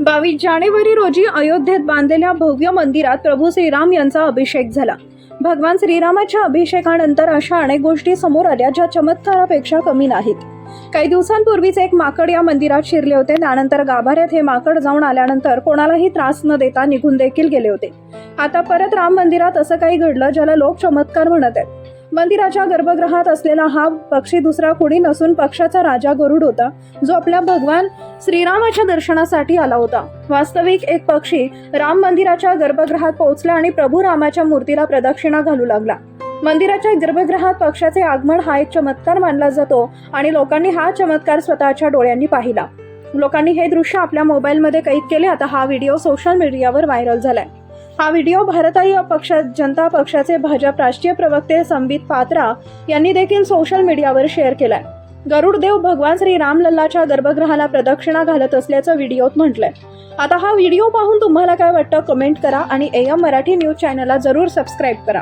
बावीस जानेवारी रोजी अयोध्येत बांधलेल्या भव्य मंदिरात प्रभू श्रीराम यांचा अभिषेक झाला. भगवान श्रीरामाच्या अभिषेकानंतर अशा अनेक गोष्टी समोर आल्या ज्या चमत्कारापेक्षा कमी नाहीत. काही दिवसांपूर्वीच एक माकड या मंदिरात शिरले होते. त्यानंतर गाभाऱ्यात हे माकड जाऊन आल्यानंतर कोणालाही त्रास न देता निघून देखील गेले होते. आता परत राम मंदिरात असं काही घडलं ज्याला लोक चमत्कार म्हणत आहेत. मंदिराच्या गर्भगृहात असलेला हा पक्षी दुसरा कुणी नसून पक्षाचा राजा गरुड होता जो आपल्या भगवान श्रीरामाच्या दर्शनासाठी आला होता. वास्तविक एक पक्षी राम मंदिराच्या गर्भगृहात पोहोचला आणि प्रभू रामाच्या मूर्तीला प्रदक्षिणा घालू लागला. मंदिराच्या गर्भगृहात पक्षाचे आगमन हा एक चमत्कार मानला जातो आणि लोकांनी हा चमत्कार स्वतःच्या डोळ्यांनी पाहिला. लोकांनी हे दृश्य आपल्या मोबाईलमध्ये कैद केले. आता हा व्हिडिओ सोशल मीडियावर व्हायरल झालाय. हा व्हिडिओ भारतीय पक्ष जनता पक्षाचे भाजप राष्ट्रीय प्रवक्ते संबित पात्रा यांनी देखील सोशल मीडियावर शेअर केलाय. गरुडदेव भगवान श्री रामलल्लाच्या गर्भगृहाला प्रदक्षिणा घालत असल्याचं व्हिडिओत म्हटलंय. आता हा व्हिडिओ पाहून तुम्हाला काय वाटतं कमेंट करा आणि एम मराठी न्यूज चॅनलला जरूर सबस्क्राईब करा.